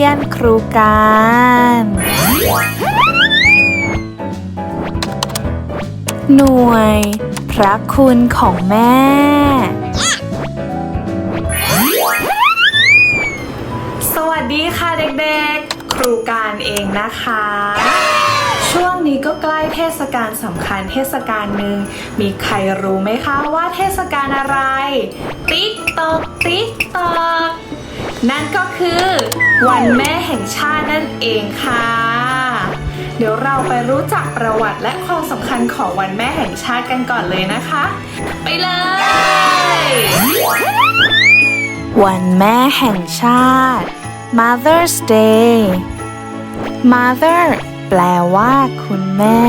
รียนครูการ หน่วย พระคุณของแม่ สวัสดีค่ะเด็กๆ ครูการเองนะคะ ช่วงนี้ก็ใกล้เทศกาลสำคัญเทศกาลหนึ่ง มีใครรู้ไหมคะว่าเทศกาลอะไร ติ๊กตอกติ๊กตอก นั่นก็คือวันแม่แห่งชาตินั่นเองค่ะ เดี๋ยวเราไปรู้จักประวัติและความสำคัญของวันแม่แห่งชาติกันก่อนเลยนะคะ ไปเลย วันแม่แห่งชาติ Mother's Day Mother แปลว่าคุณแม่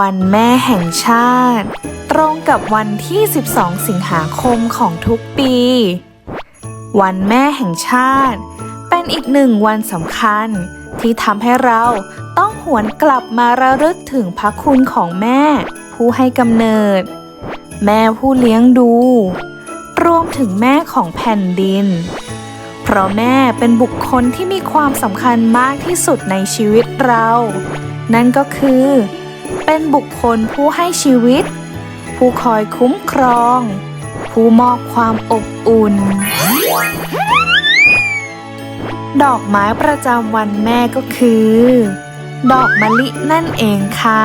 วันแม่แห่งชาติ ตรงกับวันที่ 12 สิงหาคมของทุกปี วันแม่แห่งชาติ เป็นอีกหนึ่งวันสำคัญ ที่ทำให้เราต้องหวนกลับมาระลึกถึงพระคุณของแม่ ผู้ให้กำเนิด แม่ผู้เลี้ยงดู รวมถึงแม่ของแผ่นดิน เพราะแม่เป็นบุคคลที่มีความสำคัญมากที่สุดในชีวิตเรา นั่นก็คือ เป็นบุคคลผู้ให้ชีวิต ผู้คอยคุ้มครอง ผู้มอบความอบอุ่น ดอกไม้ประจำวันแม่ก็คือ ดอกมะลินั่นเองค่ะ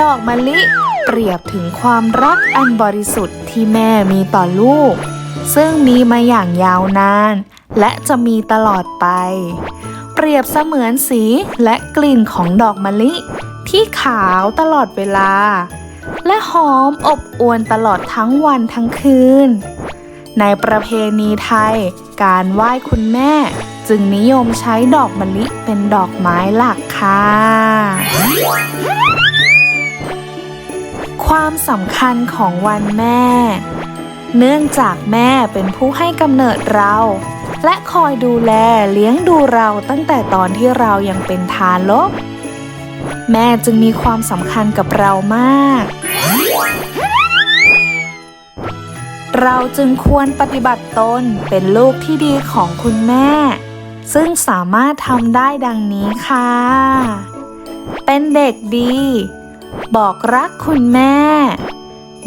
ดอกมะลิเปรียบถึงความรักอันบริสุทธิ์ที่แม่มีต่อลูก ซึ่งมีมาอย่างยาวนาน และจะมีตลอดไป เปรียบเสมือนสีและกลิ่นของดอกมะลิ ที่ขาวตลอดเวลา และหอมอบอวลตลอดทั้งวันทั้งคืน ในประเพณีไทย การไหว้คุณแม่ จึงนิยมใช้ดอกมะลิเป็นดอกไม้หลักค่ะ ความสำคัญของวันแม่ เนื่องจากแม่เป็นผู้ให้กำเนิดเราและคอยดูแลเลี้ยงดูเราตั้งแต่ตอนที่เรายังเป็นทารก แม่จึงมีความสำคัญกับเรามาก เราจึงควรปฏิบัติตนเป็นลูกที่ดีของคุณแม่ ซึ่งสามารถทำได้ดังนี้ค่ะ เป็นเด็กดี บอกรักคุณแม่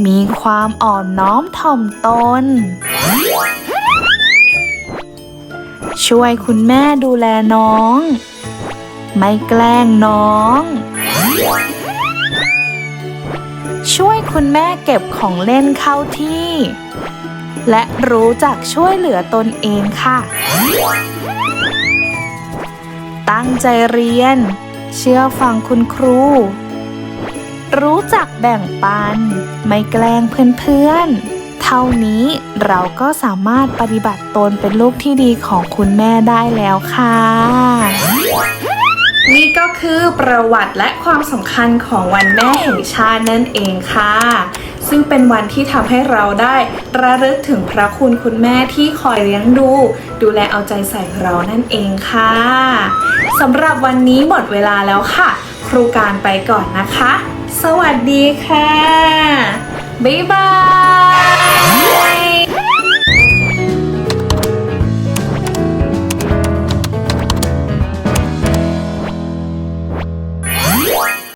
มีความอ่อนน้อมถ่อมตนช่วยคุณแม่ดูแลน้อง ไม่แกล้งน้อง ช่วยคุณแม่เก็บของเล่นเข้าที่ และรู้จักช่วยเหลือตนเองค่ะ ตั้งใจเรียน เชื่อฟังคุณครู รู้จักแบ่งปัน ไม่แกล้งเพื่อนๆ เท่านี้เราก็สามารถปฏิบัติตนเป็นลูกที่ดีของคุณแม่ได้แล้วค่ะ นี่ก็คือประวัติและความสำคัญของวันแม่แห่งชาตินั่นเองค่ะ ซึ่งเป็นวันที่ทำให้เราได้ระลึกถึงพระคุณคุณแม่ที่คอยเลี้ยงดู ดูแลเอาใจใส่เรานั่นเองค่ะสำหรับวันนี้หมดเวลาแล้วค่ะ ครูการไปก่อนนะคะ สวัสดีค่ะ บ๊ายบาย